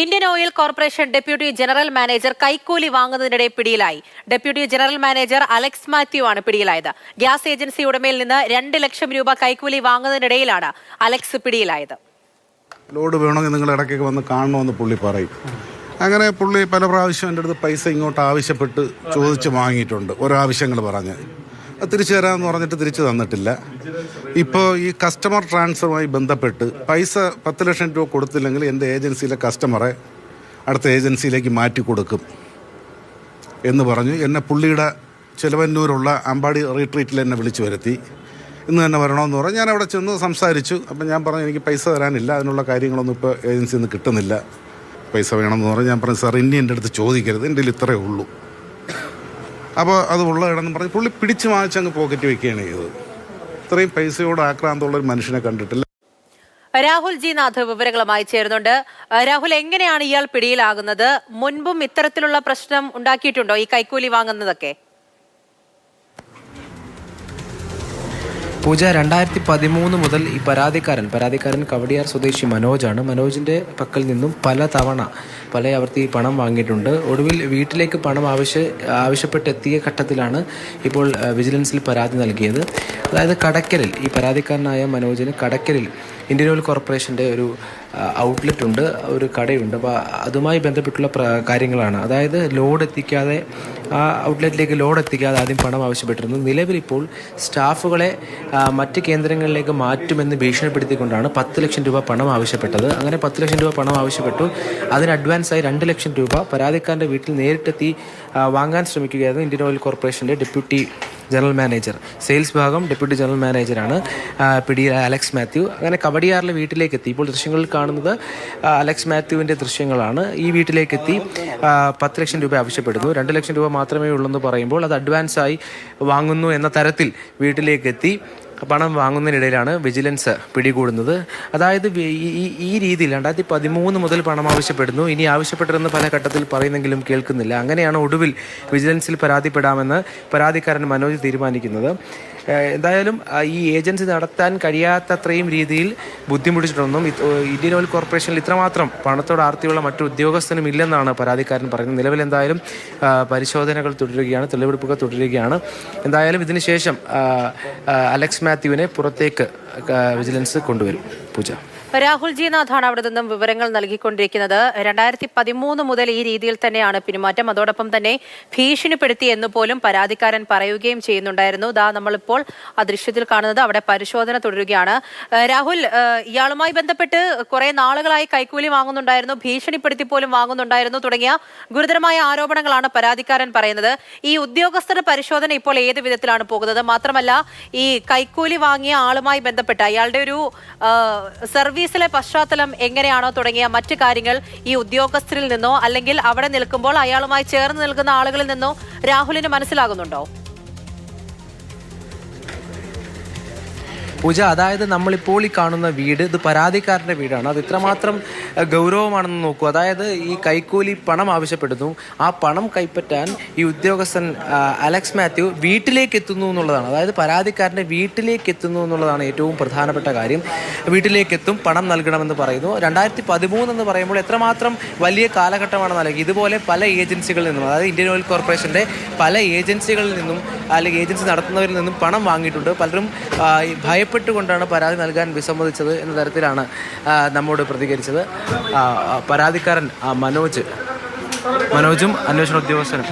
Indian oil corporation deputy general manager കൈക്കൂലി വാങ്ങുന്നതിനിടെ പിടിയിലായി. Deputy general manager Alex Mathew ആണ് പിടിയിലായത്. ഗ്യാസ് ഏജൻസി ഉടമയിൽ നിന്ന് രണ്ട് ലക്ഷം രൂപ കൈക്കൂലി വാങ്ങുന്നതിനിടയിലാണ് അലക്സ് പിടിയിലായത്. ലോഡ് വേണമെങ്കിൽ നിങ്ങൾ ഇടയ്ക്കൊക്കെ വന്ന് കാണണമെന്ന് പുള്ളി പറയും. അങ്ങനെ പുള്ളി പല പ്രാവശ്യം എന്റെ അടുത്ത് പൈസ ഇങ്ങോട്ട് ആവശ്യപ്പെട്ട് ചോദിച്ച് വാങ്ങിയിട്ടുണ്ട്. ഓരോ ആവശ്യങ്ങൾ പറഞ്ഞ് തിരിച്ചു തരാമെന്ന് പറഞ്ഞിട്ട് തിരിച്ചു തന്നിട്ടില്ല. ഇപ്പോൾ ഈ കസ്റ്റമർ ട്രാൻസ്ഫറുമായി ബന്ധപ്പെട്ട് പൈസ പത്ത് ലക്ഷം രൂപ കൊടുത്തില്ലെങ്കിൽ എന്റെ ഏജൻസിയിലെ കസ്റ്റമറെ അടുത്ത ഏജൻസിയിലേക്ക് മാറ്റി കൊടുക്കും എന്ന് പറഞ്ഞു. എന്നെ പുള്ളിയുടെ ചിലവന്നൂരുള്ള അമ്പാടി റീട്രീറ്റിൽ എന്നെ വിളിച്ചു വരുത്തി. ഇന്ന് തന്നെ വരണമെന്ന് പറഞ്ഞു. ഞാൻ അവിടെ ചെന്ന് സംസാരിച്ചു. അപ്പം ഞാൻ പറഞ്ഞു എനിക്ക് പൈസ തരാനില്ല. അതിനുള്ള കാര്യങ്ങളൊന്നും ഇപ്പോൾ ഏജൻസിയിൽ നിന്ന് കിട്ടുന്നില്ല. പൈസ വേണമെന്ന് പറഞ്ഞു. ഞാൻ പറഞ്ഞു സാർ ഇനി എന്റെ അടുത്ത് ചോദിക്കരുത്. എന്റെ ഇത്രയേ ഉള്ളൂ. അപ്പോൾ അത് ഉള്ള പറഞ്ഞു. പുള്ളി പിടിച്ച് വാങ്ങിച്ചങ്ങ് പോക്കറ്റ് വെക്കുകയാണ് ചെയ്തത്. ഇത്രയും പൈസയോട് ആക്രാന്തമുള്ള ഒരു മനുഷ്യനെ കണ്ടിട്ടില്ല. രാഹുൽ ജി നാഥ് വിവരങ്ങളുമായി ചേരുന്നുണ്ട്. രാഹുൽ എങ്ങനെയാണ് ഇയാൾ പിടിയിലാകുന്നത്? മുൻപും ഇത്തരത്തിലുള്ള പ്രശ്നം ഉണ്ടാക്കിയിട്ടുണ്ടോ? ഈ കൈക്കൂലി വാങ്ങുന്നതൊക്കെ? പൂജ രണ്ടായിരത്തി പതിമൂന്ന് മുതൽ ഈ പരാതിക്കാരൻ പരാതിക്കാരൻ കവടിയാർ സ്വദേശി മനോജാണ്. മനോജിന്റെ പക്കൽ നിന്നും പല തവണ പല ആവർത്തി പണം വാങ്ങിയിട്ടുണ്ട്. ഒടുവിൽ വീട്ടിലേക്ക് പണം ആവശ്യ ആവശ്യപ്പെട്ടെത്തിയ ഘട്ടത്തിലാണ് ഇപ്പോൾ വിജിലൻസിൽ പരാതി നൽകിയത്. അതായത് കടക്കലിൽ ഈ പരാതിക്കാരനായ മനോജിന് കടക്കലിൽ ഇന്ത്യൻ ഓയിൽ കോർപ്പറേഷന്റെ ഒരു ഔട്ട്ലെറ്റ് ഉണ്ട് ഒരു കടയുണ്ട്. അപ്പോൾ അതുമായി ബന്ധപ്പെട്ടുള്ള കാര്യങ്ങളാണ്. അതായത് ലോഡ് എത്തിക്കാതെ ആ ഔട്ട്ലെറ്റിലേക്ക് ലോഡ് എത്തിക്കാതെ ആദ്യം പണം ആവശ്യപ്പെട്ടിരുന്നു. നിലവിലിപ്പോൾ സ്റ്റാഫുകളെ മറ്റ് കേന്ദ്രങ്ങളിലേക്ക് മാറ്റുമെന്ന് ഭീഷണിപ്പെടുത്തിക്കൊണ്ടാണ് പത്ത് ലക്ഷം രൂപ പണം ആവശ്യപ്പെട്ടത്. അങ്ങനെ പത്ത് ലക്ഷം രൂപ പണം ആവശ്യപ്പെട്ടു. അതിന് അഡ്വാൻസായി രണ്ട് ലക്ഷം രൂപ പരാതിക്കാരന്റെ വീട്ടിൽ നേരിട്ടെത്തി വാങ്ങാൻ ശ്രമിക്കുകയായിരുന്നു ഇന്ത്യൻ ഓയിൽ കോർപ്പറേഷന്റെ ഡെപ്യൂട്ടി ജനറൽ മാനേജർ. സെയിൽസ് ഭാഗം ഡെപ്യൂട്ടി ജനറൽ മാനേജറാണ് പിടിയിൽ അലക്സ് മാത്യു. അങ്ങനെ കവടിയാറിലെ വീട്ടിലേക്ക് എത്തി. ഇപ്പോൾ ദൃശ്യങ്ങളിൽ കാണുന്നത് അലക്സ് മാത്യുവിന്റെ ദൃശ്യങ്ങളാണ്. ഈ വീട്ടിലേക്ക് എത്തി പത്ത് ലക്ഷം രൂപ ആവശ്യപ്പെടുന്നു. രണ്ട് ലക്ഷം രൂപ മാത്രമേ ഉള്ളൂ എന്ന് പറയുമ്പോൾ അത് അഡ്വാൻസായി വാങ്ങുന്നു എന്ന തരത്തിൽ വീട്ടിലേക്ക് എത്തി. പണം വാങ്ങുന്നതിനിടയിലാണ് വിജിലൻസ് പിടികൂടുന്നത്. അതായത് ഈ- ഈ- രീതിയിൽ രണ്ടായിരത്തി പതിമൂന്ന് മുതൽ പണം ആവശ്യപ്പെടുന്നു. ഇനി ആവശ്യപ്പെട്ടിരുന്ന പല ഘട്ടത്തിൽ പറയുന്നെങ്കിലും കേൾക്കുന്നില്ല. അങ്ങനെയാണ് ഒടുവിൽ വിജിലൻസിൽ പരാതിപ്പെടാമെന്ന് പരാതിക്കാരൻ മനോജ് തീരുമാനിക്കുന്നത്. എന്തായാലും ഈ ഏജൻസി നടത്താൻ കഴിയാത്തത്രയും രീതിയിൽ ബുദ്ധിമുട്ടിച്ചിട്ടൊന്നും ഇന്ത്യൻ ഓയിൽ കോർപ്പറേഷനിൽ ഇത്രമാത്രം പണത്തോട് ആർത്തിയുള്ള മറ്റു ഉദ്യോഗസ്ഥനും ഇല്ലെന്നാണ് പരാതിക്കാരൻ പറയുന്നത്. നിലവിൽ എന്തായാലും പരിശോധനകൾ തുടരുകയാണ് തെളിവെടുപ്പുകൾ തുടരുകയാണ്. എന്തായാലും ഇതിനുശേഷം അലക്സ് മാത്യുവിനെ പുറത്തേക്ക് വിജിലൻസ് കൊണ്ടുവരും. പൂജ. രാഹുൽ ജി നാഥാണ് അവിടെ നിന്നും വിവരങ്ങൾ നൽകിക്കൊണ്ടിരിക്കുന്നത്. രണ്ടായിരത്തി പതിമൂന്ന് മുതൽ ഈ രീതിയിൽ തന്നെയാണ് പിന്മാറ്റം അതോടൊപ്പം തന്നെ ഭീഷണിപ്പെടുത്തി എന്ന് പോലും പരാതിക്കാരൻ പറയുകയും ചെയ്യുന്നുണ്ടായിരുന്നു. ഇതാ നമ്മളിപ്പോൾ ആ ദൃശ്യത്തിൽ കാണുന്നത് അവിടെ പരിശോധന തുടരുകയാണ്. രാഹുൽ ഇയാളുമായി ബന്ധപ്പെട്ട് കുറെ നാളുകളായി കൈക്കൂലി വാങ്ങുന്നുണ്ടായിരുന്നു ഭീഷണിപ്പെടുത്തി പോലും വാങ്ങുന്നുണ്ടായിരുന്നു തുടങ്ങിയ ഗുരുതരമായ ആരോപണങ്ങളാണ് പരാതിക്കാരൻ പറയുന്നത്. ഈ ഉദ്യോഗസ്ഥരുടെ പരിശോധന ഇപ്പോൾ ഏത് വിധത്തിലാണ് പോകുന്നത്? മാത്രമല്ല ഈ കൈക്കൂലി വാങ്ങിയ ആളുമായി ബന്ധപ്പെട്ട് അയാളുടെ ഒരു സർവീസിലെ പശ്ചാത്തലം എങ്ങനെയാണോ തുടങ്ങിയ മറ്റു കാര്യങ്ങൾ ഈ ഉദ്യോഗസ്ഥരിൽ നിന്നോ അല്ലെങ്കിൽ അവിടെ നിൽക്കുമ്പോൾ അയാളുമായി ചേർന്ന് നിൽക്കുന്ന ആളുകളിൽ നിന്നോ രാഹുലിന് മനസ്സിലാകുന്നുണ്ടോ? പൂജ. അതായത് നമ്മളിപ്പോൾ ഈ കാണുന്ന വീട് ഇത് പരാതിക്കാരന്റെ വീടാണ്. അത് ഇത്രമാത്രം ഗൗരവമാണെന്ന് നോക്കൂ. അതായത് ഈ കൈക്കൂലി പണം ആവശ്യപ്പെടുന്നു. ആ പണം കൈപ്പറ്റാൻ ഈ ഉദ്യോഗസ്ഥൻ അലക്സ് മാത്യു വീട്ടിലേക്ക് എത്തുന്നു എന്നുള്ളതാണ്. അതായത് പരാതിക്കാരന്റെ വീട്ടിലേക്ക് എത്തുന്നു എന്നുള്ളതാണ് ഏറ്റവും പ്രധാനപ്പെട്ട കാര്യം. വീട്ടിലേക്ക് എത്തും പണം നൽകണമെന്ന് പറയുന്നു. രണ്ടായിരത്തി പതിമൂന്ന് എന്ന് പറയുമ്പോൾ എത്രമാത്രം വലിയ കാലഘട്ടമാണ് നൽകി. ഇതുപോലെ പല ഏജൻസികളിൽ നിന്നും അതായത് ഇന്ത്യൻ ഓയിൽ കോർപ്പറേഷന്റെ പല ഏജൻസികളിൽ നിന്നും അല്ലെങ്കിൽ ഏജൻസി നടത്തുന്നവരിൽ നിന്നും പണം വാങ്ങിയിട്ടുണ്ട്. പലരും ഈ ഭയപ്പെട്ടുകൊണ്ടാണ് പരാതി നൽകാൻ വിസമ്മതിച്ചത് എന്ന തരത്തിലാണ് നമ്മോട് പ്രതികരിച്ചത്. പരാതിക്കാരൻ മനോജ്. മനോജും അന്വേഷണ ഉദ്യോഗസ്ഥനും